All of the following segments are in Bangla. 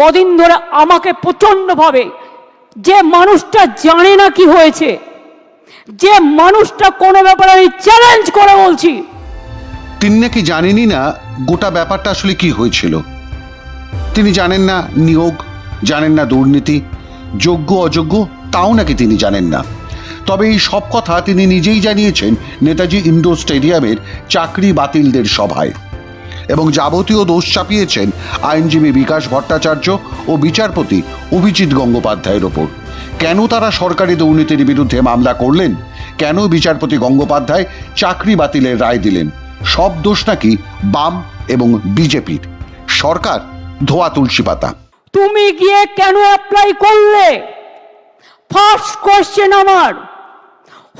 কদিন ধরে আমাকে প্রচণ্ডভাবে যে মানুষটা জানে না কি হয়েছে, যে মানুষটা কোনো ব্যাপারে আমি চ্যালেঞ্জ করে বলছি। তিনি নাকি জানেনই না গোটা ব্যাপারটা আসলে কি হয়েছিল। তিনি জানেন না নিয়োগ, জানেন না দুর্নীতি, যোগ্য, অযোগ্য, তাও নাকি তিনি জানেন না। তবে এই সব কথা তিনি নিজেই জানিয়েছেন নেতাজি ইন্ডোর স্টেডিয়ামের চাকরি বাতিলদের সভায়। এবং যাবতীয় দোষ চাপিয়েছেন আইনজীবী বিকাশ ভট্টাচার্য ও বিচারপতি অভিজিৎ গঙ্গোপাধ্যায়ের ওপর। কেন তারা সরকারি দুর্নীতির বিরুদ্ধে মামলা করলেন? কেন বিচারপতি গঙ্গোপাধ্যায় চাকরি বাতিলের রায় দিলেন? সব দোষ নাকি বাম এবং বিজেপির। সরকার ধোয়া তুলসী পাতা। তুমি গিয়ে কেন অ্যাপ্লাই করলে? ফার্স্ট কোয়েশ্চেন আমার।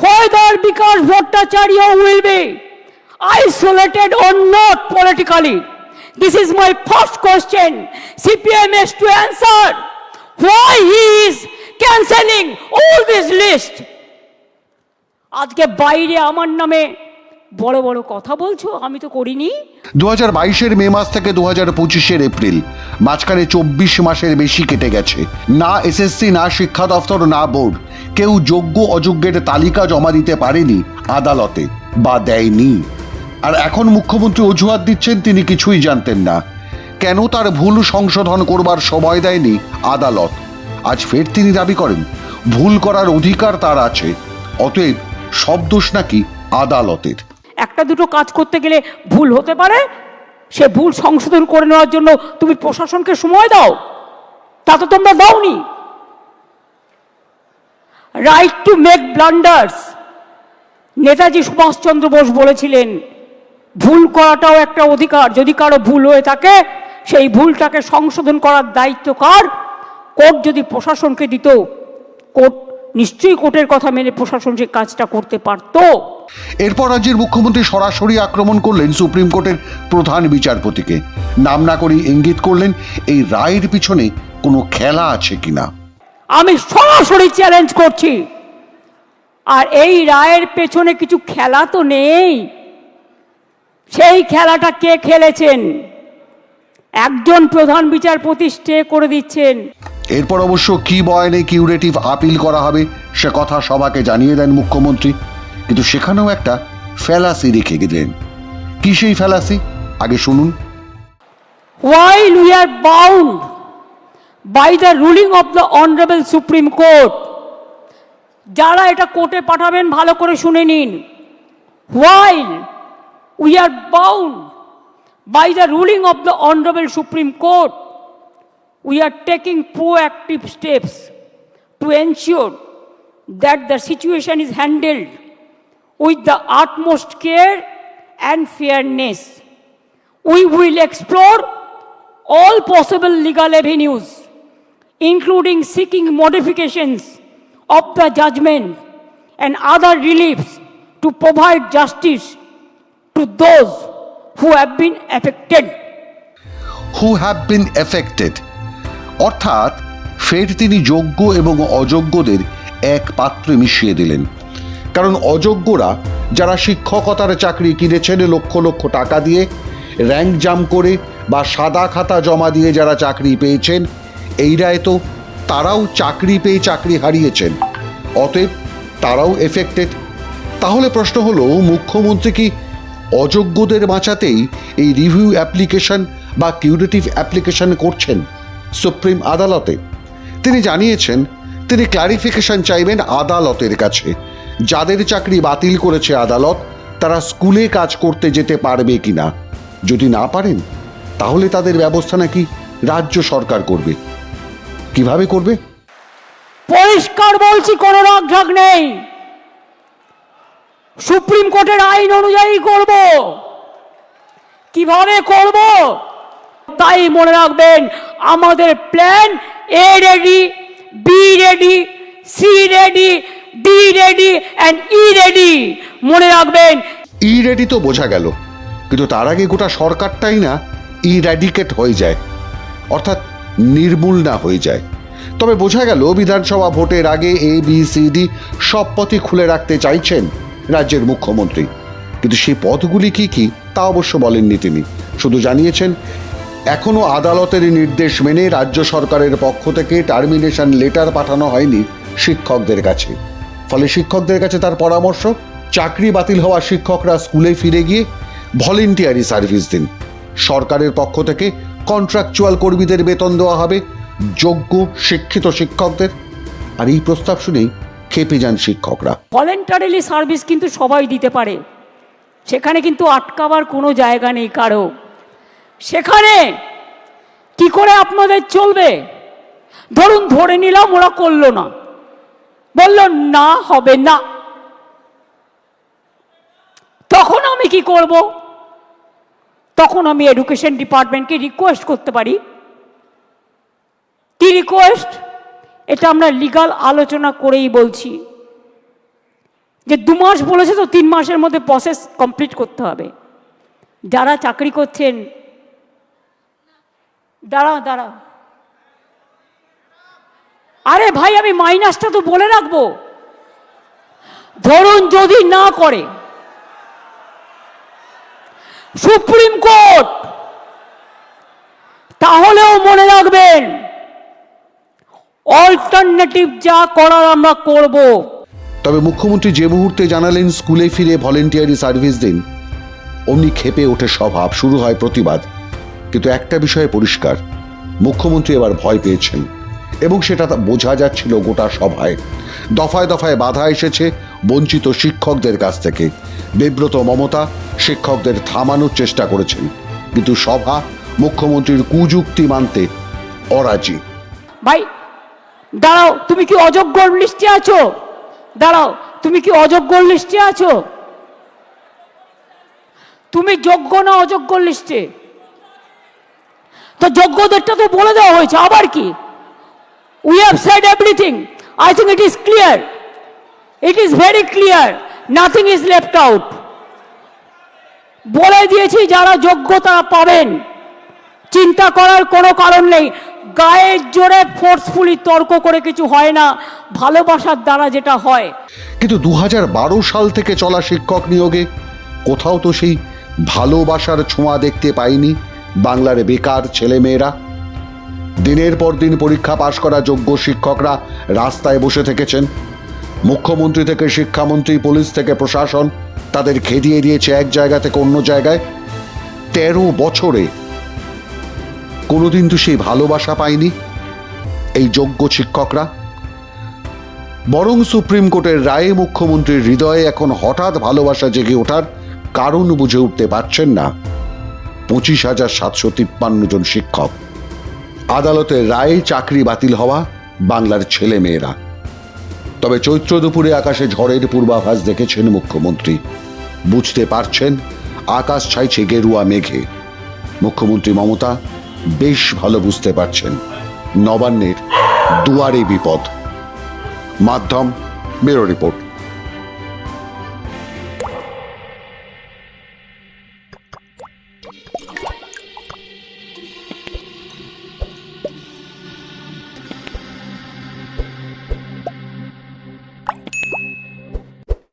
Whether Bikash Bhattacharya will be isolated or not politically? This is my first question. Cpm has to answer why he is cancelling all this list. আজকে বাইরে আমার নামে বড় বড় কথা বলছো, আমি তো করিনি। দু হাজার বাইশের মে মাস থেকে দু হাজার পঁচিশের এপ্রিল, মাঝখানে চব্বিশ মাসের বেশি কেটে গেছে। না এসএসসি, না শিক্ষা দফতর, না বোর্ড। কেউ যোগ্য অযোগ্যের তালিকা জমা দিতে পারেনি আদালতে, বা দেয়নি। আর এখন মুখ্যমন্ত্রী অজুহাত দিচ্ছেন, তিনি কিছুই জানতেন না। কেন তার ভুল সংশোধন করবার সময় দেয়নি আদালত? আজ ফের তিনি দাবি করেন, ভুল করার অধিকার তার আছে, অতএব সব দোষ নাকি আদালতের। একটা দুটো কাজ করতে গেলে ভুল হতে পারে, সে ভুল সংশোধন করে নেওয়ার জন্য তুমি প্রশাসনকে সময় দাও তা তো তোমরা দাওনি। Right to make blunders Netaji Subhash Chandra Bose বলেছিলেন ভুল করাটাও একটা অধিকার। যদি কারও ভুল হয়ে থাকে সেই ভুলটাকে সংশোধন করার দায়িত্ব কার? কোর্ট যদি প্রশাসনকে দিত কোর্ট নিশ্চয়ই কোর্টের কথা মেনে প্রশাসন যে কাজটা করতে পারতো। এরপর রাজ্যের মুখ্যমন্ত্রী সরাসরি আক্রমণ করলেন সুপ্রিম কোর্টের প্রধান বিচারপতিকে। নাম না করে ইঙ্গিত করলেন এই রায়ের পিছনে কোনো খেলা আছে কিনা? আমি সরাসরি চ্যালেঞ্জ করছি। আর এই রায়ের পেছনে কিছু খেলা তো নেই। সেই খেলাটা কে খেলেছেন? একজন প্রধান বিচারপতি স্টে করে দিচ্ছেন। এরপর অবশ্য কি বয়ানে কিউরেটিভ আপিল করা হবে সে কথা সভাকে জানিয়ে দেন মুখ্যমন্ত্রী। কিন্তু সেখানেও একটা ফেলাসি রেখে গেলেন। কি সেই ফেলাসি? আগে শুনুন। While we are bound by the ruling of the honorable Supreme Court যারা এটা কোর্টে পাঠাবেন ভালো করে শুনে নিন। While we are bound by the ruling of the honorable supreme court. We are taking proactive steps to ensure that the situation is handled with the utmost care and fairness. We will explore all possible legal avenues, including seeking modifications of the judgment and other reliefs to provide justice to those who have been affected. Who have been affected অর্থাৎ, ফের তিনি যোগ্য এবং অযোগ্যদের এক পাত্রে মিশিয়ে দিলেন। কারণ অযোগ্যরা যারা শিক্ষকতার চাকরি কিনেছেন লক্ষ লক্ষ টাকা দিয়ে র্যাঙ্ক জাম করে বা সাদা খাতা জমা দিয়ে যারা চাকরি পেয়েছেন, এই রায় তো তারাও চাকরি পেয়ে চাকরি হারিয়েছেন। অতএব তারাও এফেক্টেড তাহলে প্রশ্ন হলো, মুখ্যমন্ত্রী কি অযোগ্যদের বাঁচাতেই এই রিভিউ অ্যাপ্লিকেশন বা কিউরেটিভ অ্যাপ্লিকেশন করছেন সুপ্রিম আদালতে। তিনি জানিয়েছেন, তিনি ক্লারিফিকেশন চাইবেন আদালতের কাছে। যাদের চাকরি বাতিল করেছে আদালত, তারা স্কুলে কাজ করতে যেতে পারবে কিনা। যদি না পারেন, তাহলে তাদের ব্যবস্থা নাকি রাজ্য সরকার করবে। কীভাবে করবে? পরিষ্কার বলছি, কোনো রাগঢাক নেই। সুপ্রিম কোর্টের আইন অনুযায়ী করব। কীভাবে করব? তাই মনে রাখবেন, আমাদের plan A ready B ready C ready D ready and E ready মনে রাখবেন। ই রেডি তো বোঝা গেল, কিন্তু তার আগে গোটা সরকারটাই না ইর্যাডিকেট হয়ে যায়, অর্থাৎ নির্মূল না হয়ে যায়। তবে বোঝা গেল বিধানসভা ভোটের আগে এ বি সি ডি সব পথই খুলে রাখতে চাইছেন। রাজ্যের মুখ্যমন্ত্রী। কিন্তু সেই পদগুলি কি কি, তা অবশ্য বলেননি তিনি। শুধু জানিয়েছেন এখনও আদালতের নির্দেশ মেনে রাজ্য সরকারের পক্ষ থেকে টার্মিনেশন লেটার পাঠানো হয়নি শিক্ষকদের কাছে। ফলে শিক্ষকদের কাছে তার পরামর্শ, চাকরি বাতিল হওয়া শিক্ষকরা স্কুলে ফিরে গিয়ে ভলেন্টিয়ারি সার্ভিস দিন। সরকারের পক্ষ থেকে কন্ট্রাকচুয়াল কর্মীদের বেতন দেওয়া হবে, যোগ্য, শিক্ষিত শিক্ষকদের। আর এই প্রস্তাব শুনেই খেপে যান শিক্ষকরা। ভলেন্টারিলি সার্ভিস কিন্তু সবাই দিতে পারে। সেখানে কিন্তু আটকাবার কোনো জায়গা নেই কারও। সেখানে কি করে আপনাদের চলবে? ধরুন ধরে নিলাম ওরা করল না। বলল, না, হবে না। তখন আমি কি করব? তখন আমি এডুকেশন ডিপার্টমেন্টকে রিকোয়েস্ট করতে পারি। কি রিকোয়েস্ট এটা আমরা লিগাল আলোচনা করেই বলছি। যে দু মাস বলেছে তো তিন মাসের মধ্যে প্রসেস কমপ্লিট করতে হবে। যারা চাকরি করছেন দাঁড়া দাঁড়া আরে ভাই, আমি মাইনাসটা তো বলে রাখব। ধরুন যদি না করে সুপ্রিম কোর্ট তাহলেও মনে রাখবেন অল্টারনেটিভ যা করার আমরা করব। তবে মুখ্যমন্ত্রী যে মুহূর্তে জানালেন স্কুলে ফিরে ভলেন্টিয়ারি সার্ভিস দিন অমনি খেপে ওঠে স্বভাব শুরু হয় প্রতিবাদ। কিন্তু একটা বিষয়ে পরিষ্কার মুখ্যমন্ত্রী এবার ভয় পেয়েছেন এবং সেটা বোঝা যাচ্ছিল গোটা সভায়। দফায় দফায় বাধা এসেছে বঞ্চিত শিক্ষকদের কাছ থেকে। বিব্রত মমতা শিক্ষকদের থামানোর চেষ্টা করেছেন কিন্তু সভা মুখ্যমন্ত্রীর কুযুক্তি মানতে অরাজি। ভাই দাঁড়াও, তুমি কি অযোগ্য লিস্টে আছো? দাঁড়াও, তুমি কি অযোগ্য লিস্টে আছো? তুমি যোগ্য না অযোগ্য লিস্টে? তো যোগ্যদেরটা তো বলে দেওয়া হয়েছে, আবার কি? We have said everything I think it is clear it is very clear nothing is left out বলে দিয়েছি, যারা যোগ্য তারা পাবেন। চিন্তা করার কোনো কারণ নেই। গায়ের জোরে ফোর্সফুলি তর্ক করে কিছু হয় না, ভালোবাসার দ্বারা যেটা হয়। কিন্তু দু সাল থেকে চলা শিক্ষক নিয়োগে কোথাও তো সেই ভালোবাসার ছোঁয়া দেখতে পাইনি বাংলার বেকার ছেলেমেয়েরা। দিনের পর দিন পরীক্ষা পাশ করা যোগ্য শিক্ষকরা রাস্তায় বসে থেকেছেন। মুখ্যমন্ত্রী থেকে শিক্ষামন্ত্রী, পুলিশ থেকে প্রশাসন তাদের খেদিয়ে দিয়েছে এক জায়গা থেকে অন্য জায়গায়। তেরো বছরে কোনোদিন তো সেই ভালোবাসা পায়নি এই যোগ্য শিক্ষকরা। বরং সুপ্রিম কোর্টের রায়ে মুখ্যমন্ত্রীর হৃদয়ে এখন হঠাৎ ভালোবাসা জেগে ওঠার কারণ বুঝে উঠতে পারছেন না পঁচিশ হাজার সাতশো তিপ্পান্ন জন শিক্ষক। আদালতের রায়ে চাকরি বাতিল হওয়া বাংলার ছেলে মেয়েরা তবে চৈত্র দুপুরে আকাশে ঝড়ের পূর্বাভাস দেখেছেন মুখ্যমন্ত্রী। বুঝতে পারছেন, আকাশ ছাইছে গেরুয়া মেঘে। মুখ্যমন্ত্রী মমতা বেশ ভালো বুঝতে পারছেন। নবান্নের দুয়ারে বিপদ। মাধ্যম ব্যুরো রিপোর্ট।